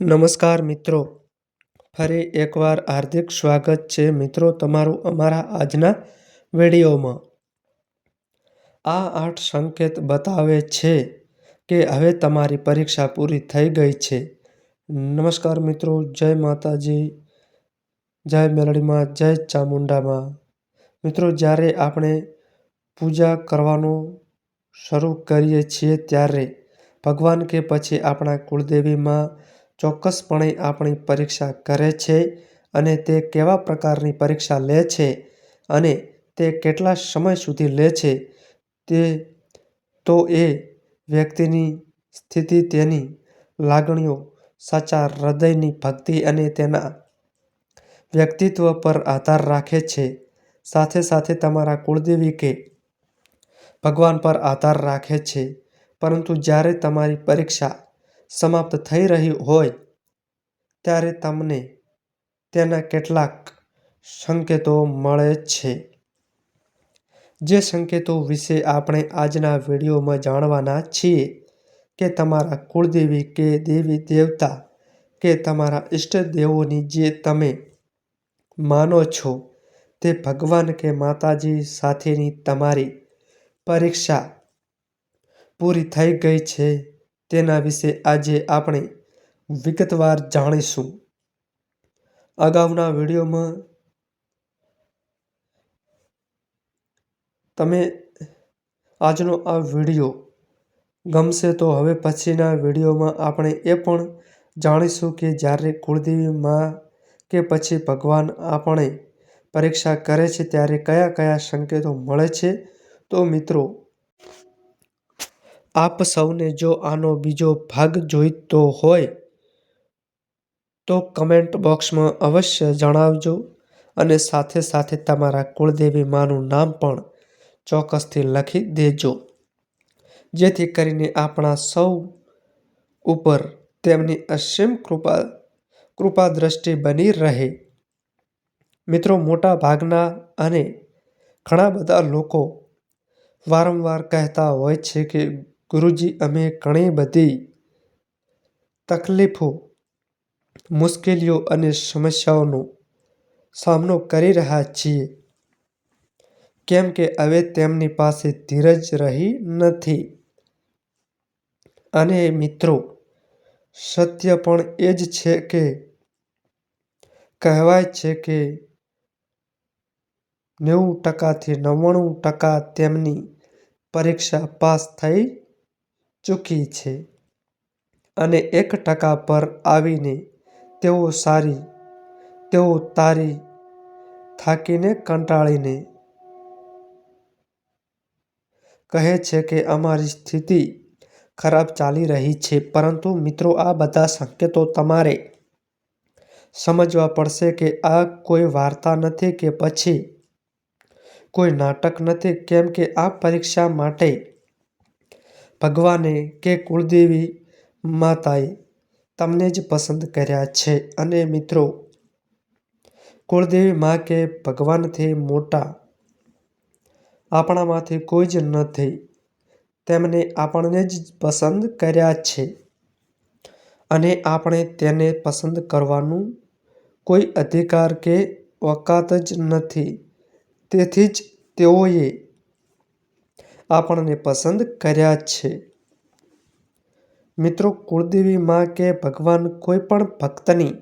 નમસ્કાર મિત્રો. ફરી એકવાર હાર્દિક સ્વાગત છે મિત્રો તમારું અમારા આજના વિડીયોમાં. આ આઠ સંકેત બતાવે છે કે હવે તમારી પરીક્ષા પૂરી થઈ ગઈ છે. નમસ્કાર મિત્રો, જય માતાજી, જય મેલડીમાં, જય ચામુંડામાં. મિત્રો, જ્યારે આપણે પૂજા કરવાનું શરૂ કરીએ છીએ ત્યારે ભગવાન કે પછી આપણા કુળદેવીમાં ચોક્કસપણે આપણી પરીક્ષા કરે છે અને તે કેવા પ્રકારની પરીક્ષા લે છે અને તે કેટલા સમય સુધી લે છે તે તો એ વ્યક્તિની સ્થિતિ, તેની લાગણીઓ, સાચા હૃદયની ભક્તિ અને તેના વ્યક્તિત્વ પર આધાર રાખે છે. સાથે સાથે તમારા કુળદેવી કે ભગવાન પર આધાર રાખે છે. પરંતુ જ્યારે તમારી પરીક્ષા સમાપ્ત થઈ રહી હોય ત્યારે તમને તેના કેટલાક સંકેતો મળે છે. જે સંકેતો વિશે આપણે આજના વિડીયોમાં જાણવાના છીએ કે તમારા કુળદેવી કે દેવી દેવતા કે તમારા ઈષ્ટદેવોની જે તમે માનો છો તે ભગવાન કે માતાજી સાથેની તમારી પરીક્ષા પૂરી થઈ ગઈ છે તેના વિશે આજે આપણે વિગતવાર જાણીશું. અગાઉના વિડીયોમાં તમે આજનો આ વીડિયો ગમશે તો હવે પછીના વિડીયોમાં આપણે એ પણ જાણીશું કે જ્યારે કુળદેવી માં કે પછી ભગવાન આપણે પરીક્ષા કરે છે ત્યારે કયા કયા સંકેતો મળે છે. તો મિત્રો આપ સૌને જો આનો બીજો ભાગ જોઈતો હોય, તો કમેન્ટ બોક્સમાં અવશ્ય જણાવજો અને સાથે સાથે તમારા કુળદેવી માનું નામ પણ ચોક્કસથી લખી દેજો. જેથી કરીને આપણા સૌ ઉપર તેમની અસીમ કૃપા કૃપા દ્રષ્ટિ બની રહે. મિત્રો મોટા ભાગના અને ઘણા બધા લોકો વારંવાર કહેતા હોય છે કે ગુરુજી, અમે ઘણી બધી તકલીફો, મુશ્કેલીઓ અને સમસ્યાઓનો સામનો કરી રહ્યા છીએ. કેમ કે હવે તેમની પાસે ધીરજ રહી નથી. અને મિત્રો, સત્ય પણ એ જ છે કે, કહેવાય છે કે નેવું ટકાથી નવ્વાણું ટકા તેમની પરીક્ષા પાસ થઈ ચૂકી છે અને એક ટકા પર આવીને તેઓ સારી, તેઓ તારી થાકીને કંટાળીને કહે છે કે અમારી સ્થિતિ ખરાબ ચાલી રહી છે, પરંતુ મિત્રો, આ બધા સંકેતો તમારે સમજવા પડશે કે આ કોઈ વાર્તા નથી કે પછી કોઈ નાટક નથી, કેમ કે આ પરીક્ષા માટે ભગવાને કે કુળદેવી માતાએ તમને જ પસંદ કર્યા છે? અને મિત્રો, કુળદેવી મા કે ભગવાનથી મોટા આપણામાંથી કોઈ જ નથી. તેમને આપણને જ પસંદ કર્યા છે અને આપણે તેને પસંદ કરવાનું કોઈ અધિકાર કે ઓકાત જ નથી. તેથી જ તેઓએ આપણને પસંદ કર્યા છે. મિત્રો, કુળદેવી મા કે ભગવાન કોઈ પણ ભક્તની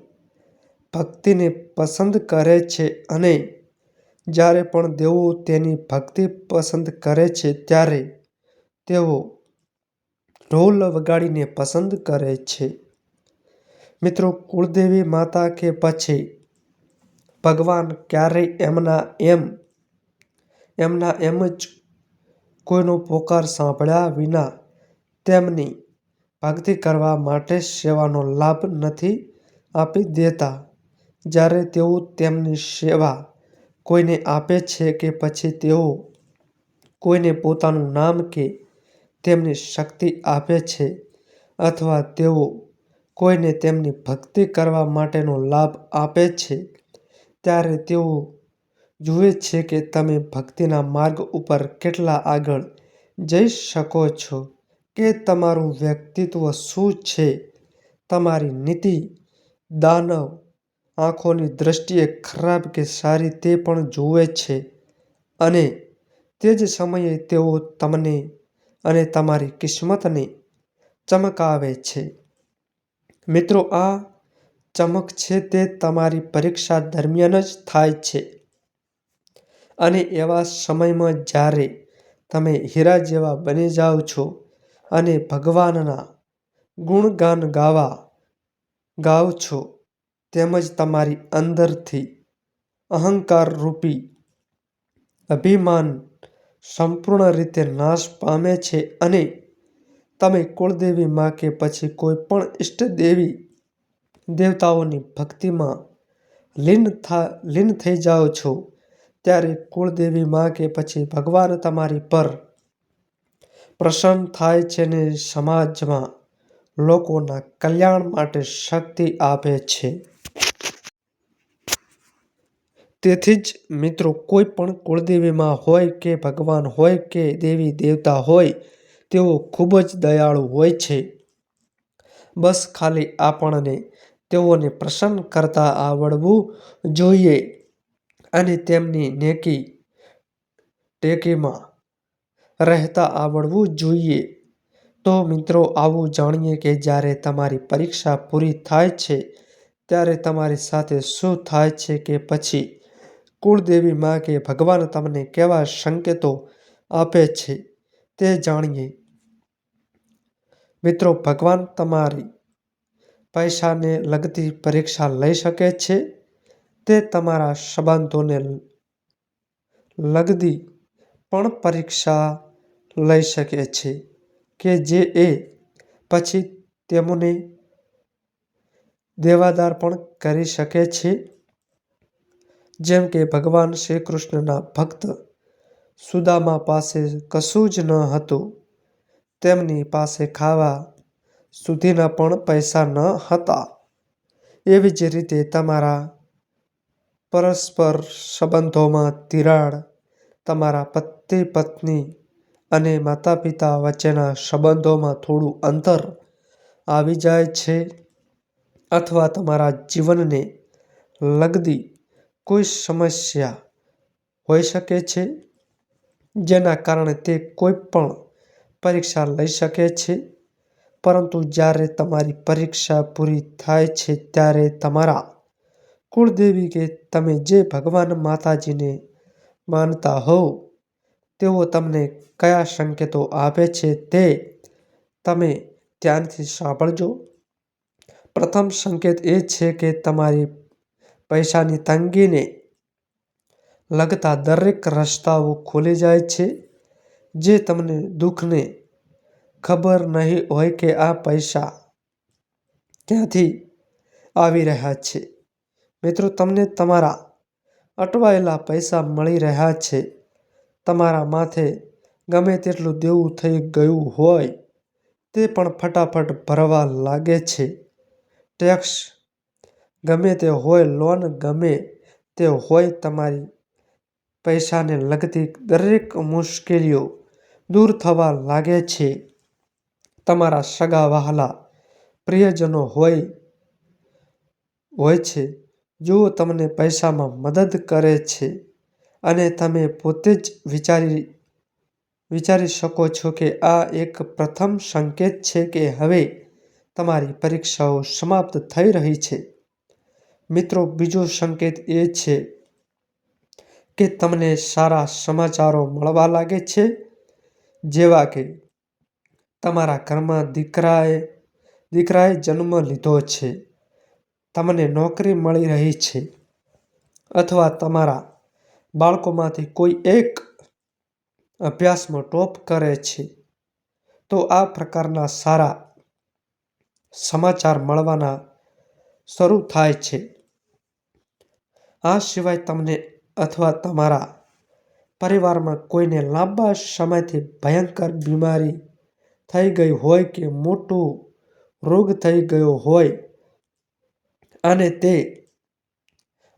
ભક્તિને પસંદ કરે છે અને જ્યારે પણ દેવો તેની ભક્તિ પસંદ કરે છે, ત્યારે તેઓ ઢોલ વગાડીને પસંદ કરે છે. મિત્રો, કુળદેવી માતા કે પછી ભગવાન ક્યારેય એમના એમ એમના એમ જ કોઈનો પોકાર સાંભળ્યા વિના તેમની ભક્તિ કરવા માટે સેવાનો લાભ નથી આપી દેતા. જ્યારે તેઓ તેમની સેવા કોઈને આપે છે કે પછી તેઓ કોઈને પોતાનું નામ કે તેમની શક્તિ આપે છે અથવા તેઓ કોઈને તેમની ભક્તિ કરવા માટેનો લાભ આપે છે, ત્યારે તેઓ જુએ છે કે તમે ભક્તિના માર્ગ ઉપર કેટલા આગળ જઈ શકો છો કે તમારું વ્યક્તિત્વ શું છે તમારી નીતિ, દાનવ, આંખોની દૃષ્ટિએ ખરાબ કે સારી તે પણ જુએ છે અને તે જ સમયે તેઓ તમને અને તમારી કિસ્મતને ચમકાવે છે. મિત્રો, આ ચમક છે તે તમારી પરીક્ષા દરમિયાન જ થાય છે અને એવા સમયમાં જ્યારે તમે હીરા જેવા બની જાઓ છો અને ભગવાનના ગુણગાન ગાવા ગાવ છો, તેમજ તમારી અંદરથી અહંકારરૂપી અભિમાન સંપૂર્ણ રીતે નાશ પામે છે અને તમે કુળદેવી મા કે પછી કોઈ પણ ઇષ્ટદેવી દેવતાઓની ભક્તિમાં લીન થા, લીન થઈ જાઓ છો. ત્યારે કુળદેવી મા કે પછી ભગવાન તમારી પર પ્રસન્ન થાય છે ને સમાજમાં લોકોના કલ્યાણ માટે શક્તિ આપે છે. તેથી જ મિત્રો કોઈ પણ કુળદેવીમાં હોય કે ભગવાન હોય કે દેવી દેવતા હોય તેઓ ખૂબ જ દયાળુ હોય છે. બસ ખાલી આપણને તેઓને પ્રસન્ન કરતા આવડવું જોઈએ અને તેમની નેકી ટેકીમાં રહેતા આવડવું જોઈએ. તો મિત્રો, આવું જાણીએ કે જ્યારે તમારી પરીક્ષા પૂરી થાય છે, ત્યારે તમારી સાથે શું થાય છે કે પછી કુળદેવી મા કે ભગવાન તમને કેવા સંકેતો આપે છે તે જાણીએ. મિત્રો, ભગવાન તમારી પૈસાને લગતી પરીક્ષા લઈ શકે છે. તે તમારા સંબંધોને લગતી પણ પરીક્ષા લઈ શકે છે કે જે એ પછી તેમને દેવાદાર પણ કરી શકે છે. જેમ કે ભગવાન શ્રી કૃષ્ણના ભક્ત સુદામા પાસે કશું જ ન હતું. તેમની પાસે ખાવા સુધીના પણ પૈસા ન હતા. એવી જ રીતે તમારા પરસ્પર સંબંધોમાં તિરાડ, તમારા પતિ પત્ની અને માતા પિતા વચ્ચેના સંબંધોમાં થોડું અંતર આવી જાય છે અથવા તમારા જીવનને લગતી કોઈ સમસ્યા હોઈ શકે છે જેના કારણે તે કોઈ પણ પરીક્ષા લઈ શકે છે. પરંતુ જ્યારે તમારી પરીક્ષા પૂરી થાય છે ત્યારે તમારા કુળદેવી કે તમે જે ભગવાન માતાજીને માનતા હોવ, તેઓ તમને કયા સંકેતો આપે છે તે તમે ધ્યાનથી સાંભળજો. પ્રથમ સંકેત એ છે કે તમારી પૈસાની તંગીને લગતા દરેક રસ્તાઓ ખુલી જાય છે. જે તમને દુઃખને ખબર નહીં હોય કે આ પૈસા ક્યાંથી આવી રહ્યા છે. મિત્રો તમને તમારા અટવાયેલા પૈસા મળી રહ્યા છે. તમારા માથે ગમે તેટલું દેવું થઈ ગયું હોય તે પણ ફટાફટ ભરવા લાગે છે. ટેક્સ ગમે તે હોય, લોન ગમે તે હોય તમારી પૈસાને લગતી દરેક મુશ્કેલીઓ દૂર થવા લાગે છે. તમારા સગા વહાલા પ્રિયજનો હોય હોય છે જેઓ તમને પૈસામાં મદદ કરે છે અને તમે પોતે જ વિચારી વિચારી શકો છો કે આ એક પ્રથમ સંકેત છે કે હવે તમારી પરીક્ષાઓ સમાપ્ત થઈ રહી છે. મિત્રો બીજો સંકેત એ છે કે તમને સારા સમાચારો મળવા લાગે છે. જેવા કે તમારા ઘરમાં દીકરાએ દીકરાએ જન્મ લીધો છે, તમને નોકરી મળી રહી છે અથવા તમારા બાળકોમાંથી કોઈ એક અભ્યાસમાં ટોપ કરે છે, તો આ પ્રકારના સારા સમાચાર મળવાના શરૂ થાય છે. આ સિવાય તમને અથવા તમારા પરિવારમાં કોઈને લાંબા સમયથી ભયંકર બીમારી થઈ ગઈ હોય કે મોટો રોગ થઈ ગયો હોય અને તે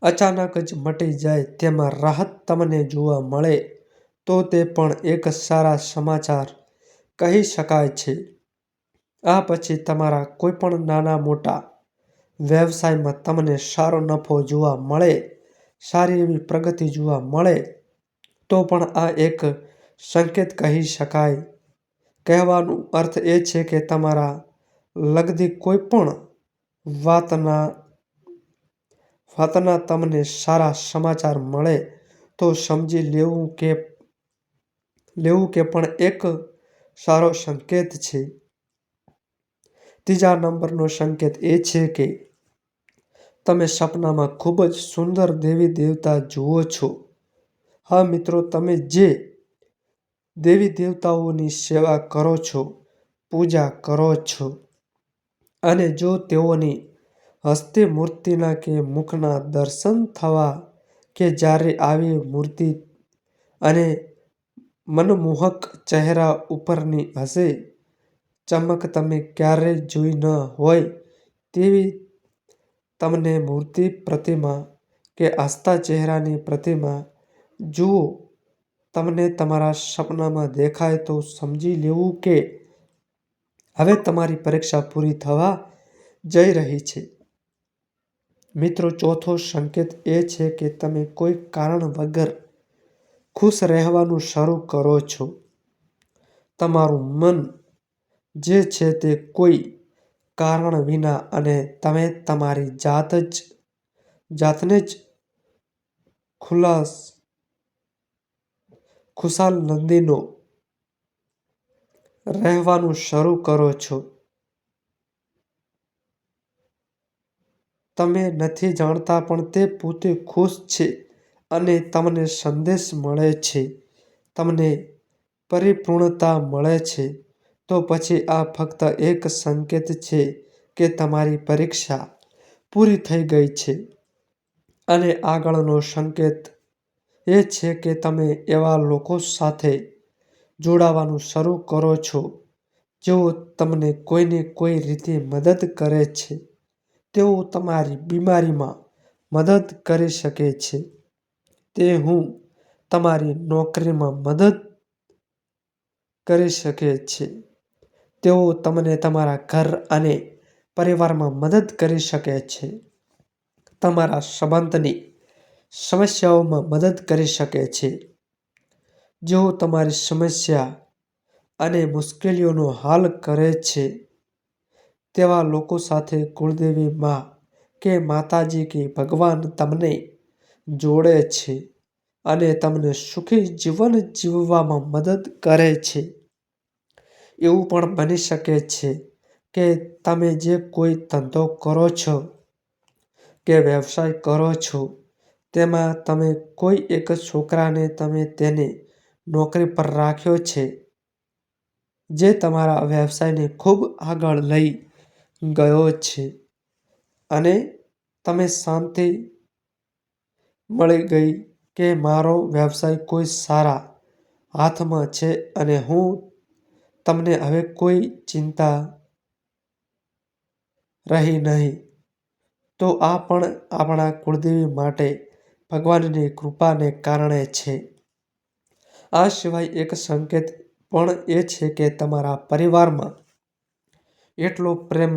અચાનક જ મટી જાય તેમાં રાહત તમને જોવા મળે, તો તે પણ એક સારા સમાચાર કહી શકાય છે. આ પછી તમારા કોઈપણ નાના મોટા વ્યવસાયમાં તમને સારો નફો જોવા મળે, સારી એવી પ્રગતિ જોવા મળે, તો પણ આ એક સંકેત કહી શકાય કહેવાનો અર્થ એ છે કે તમારા લગતી કોઈ પણ વાતના વાતના તમને સારા સમાચાર મળે, તો સમજી લેવું કે લેવું કે પણ એક સારો સંકેત છે. ત્રીજા નંબરનો સંકેત એ છે કે, તમે સપનામાં ખૂબ જ સુંદર દેવી દેવતા જુઓ છો. હા મિત્રો, તમે જે દેવી દેવતાઓની સેવા કરો છો, પૂજા કરો છો, અને જો તેઓની હસ્તી મૂર્તિના કે મુખના દર્શન થવા કે જ્યારે આવી મૂર્તિ અને મનમોહક ચહેરા ઉપરની હશે, ચમક તમે ક્યારેય જોઈ ન હોય તેવી તમને મૂર્તિ પ્રતિમા કે હસતા ચહેરાની પ્રતિમા જુઓ, તમને તમારા સપનામાં દેખાય તો સમજી લેવું કે હવે તમારી પરીક્ષા પૂરી થવા જઈ રહી છે. મિત્રો, ચોથો સંકેત એ છે કે તમે કોઈ કારણ વગર ખુશ રહેવાનું શરૂ કરો છો. તમારું મન જે છે તે કોઈ કારણ વિના અને તમે તમારી જાત જ, જાતને જ ખુલાસ, ખુશાલ નંદીનો રહેવાનું શરૂ કરો છો. તમે નથી જાણતા, પણ તે પોતે ખુશ છે અને તમને સંદેશ મળે છે. તમને પરિપૂર્ણતા મળે છે. તો પછી આ ફક્ત એક સંકેત છે કે તમારી પરીક્ષા પૂરી થઈ ગઈ છે. અને આગળનો સંકેત એ છે કે તમે એવા લોકો સાથે જોડાવાનું શરૂ કરો છો, જેઓ તમને કોઈને કોઈ રીતે મદદ કરે છે. તેઓ તમારી બીમારીમાં મદદ કરી શકે છે. તે હું તમારી નોકરીમાં મદદ કરી શકે છે. તેઓ તમને તમારા ઘર અને પરિવારમાં મદદ કરી શકે છે. તમારા સંબંધની સમસ્યાઓમાં મદદ કરી શકે છે. જેઓ તમારી સમસ્યા અને મુશ્કેલીઓનો હલ કરે છે. તેવા લોકો સાથે કુળદેવી મા કે માતાજી કે ભગવાન તમને જોડે છે અને તમને સુખી જીવન જીવવામાં મદદ કરે છે. એવું પણ બની શકે છે કે તમે જે કોઈ ધંધો કરો છો કે વ્યવસાય કરો છો, તેમાં તમે કોઈ એક છોકરાને તમે તેને નોકરી પર રાખ્યો છે, જે તમારા વ્યવસાયને ખૂબ આગળ લઈ ગયો છે અને તમે શાંતિ મળી ગઈ કે મારો વ્યવસાય કોઈ સારા હાથમાં છે અને હું તમને હવે કોઈ ચિંતા રહી નહીં. તો આ પણ આપણા કુળદેવી માટે ભગવાનની કૃપાને કારણે છે. આ સિવાય એક સંકેત પણ એ છે કે તમારા પરિવારમાં એટલો પ્રેમ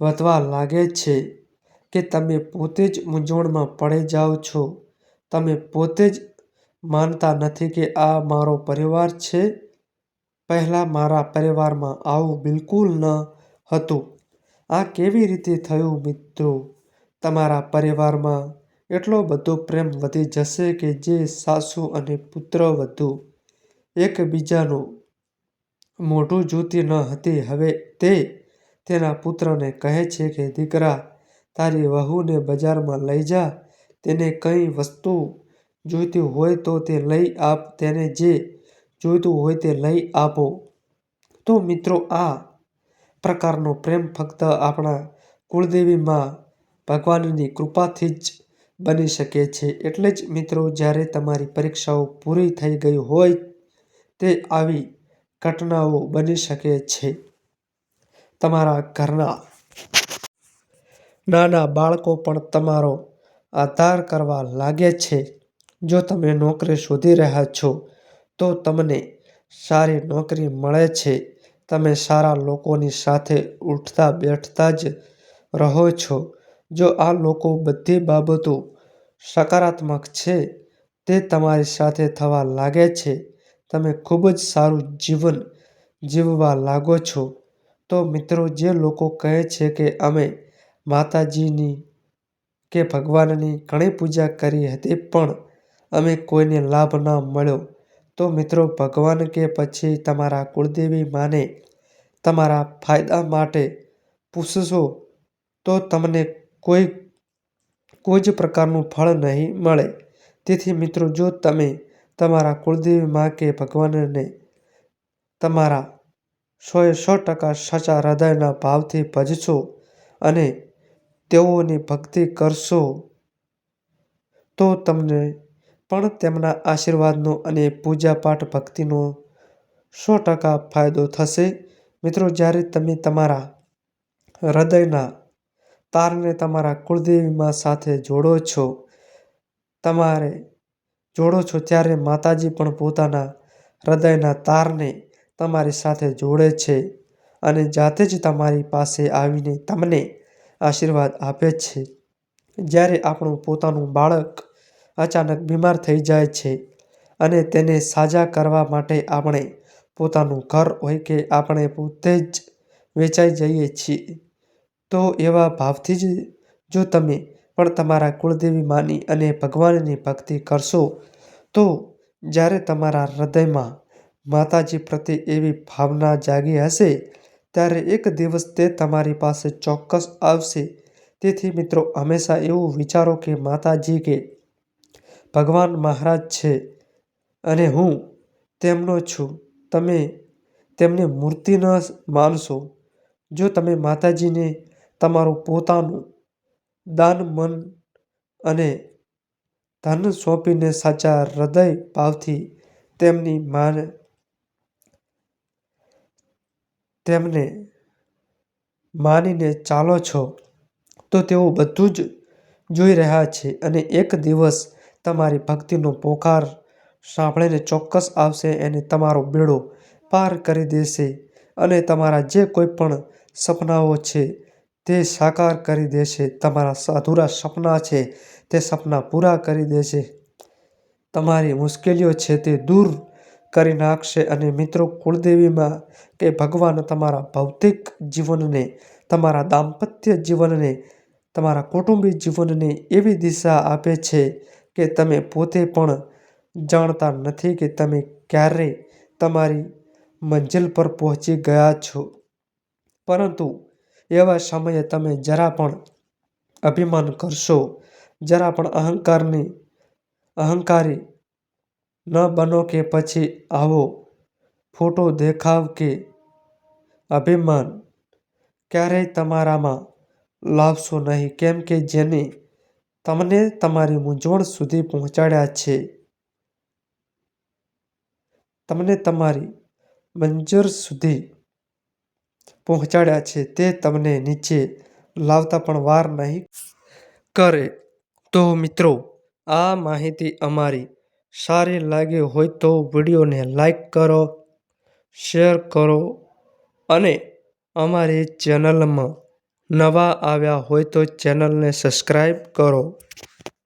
વધવા લાગે છે કે તમે પોતે જ મૂંઝવણમાં પડી જાઓ છો. તમે પોતે જ માનતા નથી કે આ મારો પરિવાર છે. પહેલાં મારા પરિવારમાં આવું બિલકુલ ન હતું. આ કેવી રીતે થયું મિત્રો? તમારા પરિવારમાં એટલો બધો પ્રેમ વધી જશે કે જે સાસુ અને પુત્ર વધુ. એકબીજાનું મોઢું જોતી ન હતી. હવે તે તેના પુત્રને કહે છે કે, દીકરા, તારી વહુને બજારમાં લઈ જા. તેને કંઈ વસ્તુ જોઈતી હોય તો તે લઈ આપ. તેને જે જોઈતું હોય તે લઈ આપો. તો મિત્રો, આ પ્રકારનો પ્રેમ ફક્ત આપણા કુળદેવીમાં ભગવાનની કૃપાથી જ બની શકે છે. એટલે જ મિત્રો, જ્યારે તમારી પરીક્ષાઓ પૂરી થઈ ગઈ હોય, તે આવી ઘટનાઓ બની શકે છે. તમારા ઘરના નાના બાળકો પણ તમારો આધાર કરવા લાગે છે. જો તમે નોકરી શોધી રહ્યા છો તો તમને સારી નોકરી મળે છે. તમે સારા લોકોની સાથે ઉઠતા બેઠતા જ રહો છો. જો આ લોકો બધી બાબતો સકારાત્મક છે, તે તમારી સાથે થવા લાગે છે, તમે ખૂબ જ સારું જીવન જીવવા લાગો છો. તો મિત્રો, જે લોકો કહે છે કે અમે માતાજીની કે ભગવાનની ઘણી પૂજા કરી હતી, પણ અમે કોઈને લાભ ન મળ્યો. તો મિત્રો, ભગવાન કે પછી તમારા કુળદેવી માને તમારા ફાયદા માટે પૂછશો, તો તમને કોઈ જ પ્રકારનું ફળ નહીં મળે. તેથી મિત્રો, જો તમે તમારા કુળદેવી મા કે ભગવાનને તમારા સોએ સો ટકા સાચા હૃદયના ભાવથી ભજશો અને તેઓની ભક્તિ કરશો, તો તમને પણ તેમના આશીર્વાદનો અને પૂજાપાઠ ભક્તિનો સો ટકા ફાયદો થશે. મિત્રો, જ્યારે તમે તમારા હૃદયના તારને તમારા કુળદેવીમાં સાથે જોડો છો ત્યારે માતાજી પણ પોતાના હૃદયના તારને તમારી સાથે જોડે છે અને જાતે જ તમારી પાસે આવીને તમને આશીર્વાદ આપે છે. જ્યારે આપણું પોતાનું બાળક અચાનક બીમાર થઈ જાય છે અને તેને સાજા કરવા માટે આપણે પોતાનું ઘર હોય કે આપણે પોતે જ વેચાઈ જઈએ છીએ, તો એવા ભાવથી જ જો તમે પણ તમારા કુળદેવી માની અને ભગવાનની ભક્તિ કરશો, તો જ્યારે તમારા હૃદયમાં માતાજી પ્રત્યે એવી ભાવના જાગી હશે, ત્યારે એક દિવસ તે તમારી પાસે ચોક્કસ આવશે. તેથી મિત્રો, હંમેશા એવું વિચારો કે માતાજી કે ભગવાન મહારાજ છે અને હું તેમનો છું. તમે તેમને મૂર્તિ ન માનશો. જો તમે માતાજીને તમારું પોતાનું તન, મન અને ધન સોંપીને સાચા હૃદય ભાવથી તેમને માનીને ચાલો છો તો તેઓ બધું જ જોઈ રહ્યા છે અને એક દિવસ તમારી ભક્તિનો પોકાર સાંભળીને ચોક્કસ આવશે અને તમારો બેડો પાર કરી દેશે અને તમારા જે કોઈ પણ સપનાઓ છે તે સાકાર કરી દેશે. તમારા અધૂરા સપના છે તે સપના પૂરા કરી દેશે. તમારી મુશ્કેલીઓ છે તે દૂર કરી નાખશે અને મિત્રો કુળદેવીમાં કે ભગવાન તમારા ભૌતિક જીવનને, તમારા દાંપત્ય જીવનને, તમારા કુટુંબી જીવનને એવી દિશા આપે છે કે તમે પોતે પણ જાણતા નથી કે તમે ક્યારે તમારી મંજિલ પર પહોંચી ગયા છો. પરંતુ એવા સમયે તમે જરા પણ અભિમાન કરશો, જરા પણ અહંકારની અહંકારી ન બનો કે પછી આવો ફોટો દેખાવ કે અભિમાન ક્યારેય તમારામાં લાવશો નહીં. કેમ કે જેને તમને તમારી મૂંઝવણ સુધી પહોંચાડ્યા છે, તમને તમારી મંજર સુધી પહોંચાડ્યા છે તે તમને નીચે લાવતા પણ વાર નહીં કરે. તો મિત્રો આ માહિતી અમારી સારી લાગી હોય તો વિડીયોને લાઈક કરો, શેર કરો અને અમારી ચેનલમાં નવા આવ્યા હોય તો ચેનલને સબસ્ક્રાઈબ કરો.